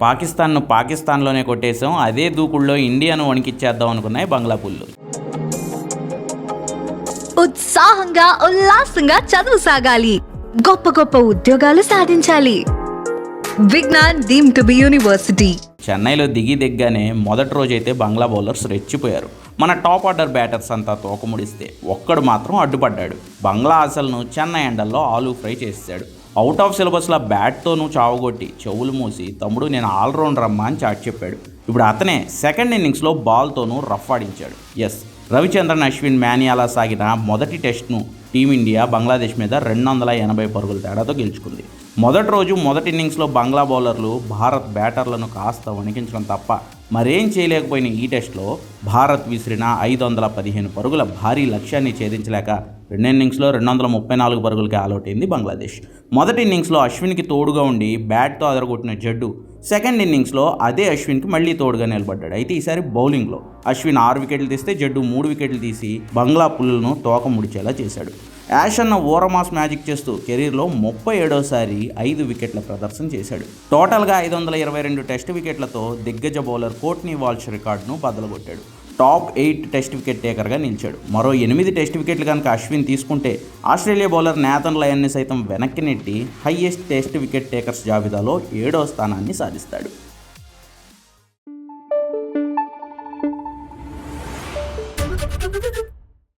పాకిస్తాన్ను పాకిస్తాన్లోనే కొట్టేశాం అదే దూకుల్లో ఇండియాను వణికిచ్చేద్దాం అనుకున్నాయి బంగ్లా పుల్లు ఉత్సాహంగా ఉల్లాసంగా చదువు సాగాలి. గొప్ప గొప్ప ఉద్యోగాలు సాధించాలి. Vignan deemed to be university. చెన్నైలో దిగి దిగ్గానే మొదటి రోజైతే బంగ్లా బౌలర్స్ రెచ్చిపోయారు. మన టాప్ ఆర్డర్ బ్యాటర్స్ అంతా తోకముడిస్తే ఒక్కడు మాత్రం అడ్డుపడ్డాడు. బంగ్లా ఆశలను చెన్నై ఎండల్లో ఆలు ఫ్రై చేసేశాడు. అవుట్ ఆఫ్ సిలబస్లో బ్యాట్తోనూ చావుగొట్టి చెవులు మూసి తమ్ముడు నేను ఆల్రౌండర్ అమ్మా అని చాటి చెప్పాడు. ఇప్పుడు అతనే సెకండ్ ఇన్నింగ్స్లో బాల్తోనూ రఫ్ ఆడించాడు. ఎస్ రవిచంద్రన్ అశ్విన్ మ్యానియాలా సాగిన మొదటి టెస్ట్ను టీమిండియా బంగ్లాదేశ్ మీద రెండు వందల ఎనభై పరుగుల తేడాతో గెలుచుకుంది. మొదటి రోజు మొదటి ఇన్నింగ్స్లో బంగ్లా బౌలర్లు భారత్ బ్యాటర్లను కాస్త వణికించడం తప్ప మరేం చేయలేకపోయిన ఈ టెస్ట్లో భారత్ విసిరిన ఐదు వందల పదిహేను పరుగుల భారీ లక్ష్యాన్ని ఛేదించలేక రెండు ఇన్నింగ్స్లో రెండు వందల ముప్పై నాలుగు పరుగులకి ఆలౌట్ అయింది బంగ్లాదేశ్. మొదటి ఇన్నింగ్స్లో అశ్విన్కి తోడుగా ఉండి బ్యాట్తో అదరగొట్టిన జడ్డు సెకండ్ ఇన్నింగ్స్లో అదే అశ్విన్కి మళ్ళీ తోడుగా నిలబడ్డాడు. అయితే ఈసారి బౌలింగ్లో అశ్విన్ ఆరు వికెట్లు తీస్తే జడ్డు మూడు వికెట్లు తీసి బంగ్లా పుల్లను తోక ముడిచేలా చేశాడు. యాష్ అన్న ఓరమాస్ మ్యాజిక్ చేస్తూ కెరీర్లో ముప్పై ఏడోసారి ఐదు వికెట్ల ప్రదర్శన చేశాడు. టోటల్గా ఐదు వందల ఇరవై రెండు టెస్ట్ వికెట్లతో దిగ్గజ బౌలర్ కోట్నీ వాల్ష్ రికార్డును బదలగొట్టాడు టాప్ ఎయిట్ టెస్ట్ వికెట్ టేకర్గా నిలిచాడు. మరో ఎనిమిది టెస్ట్ వికెట్లు కనుక అశ్విన్ తీసుకుంటే ఆస్ట్రేలియా బౌలర్ నేతన్ లయన్ని సైతం వెనక్కి నెట్టి హైయెస్ట్ టెస్ట్ వికెట్ టేకర్స్ జాబితాలో ఏడవ స్థానాన్ని సాధిస్తాడు.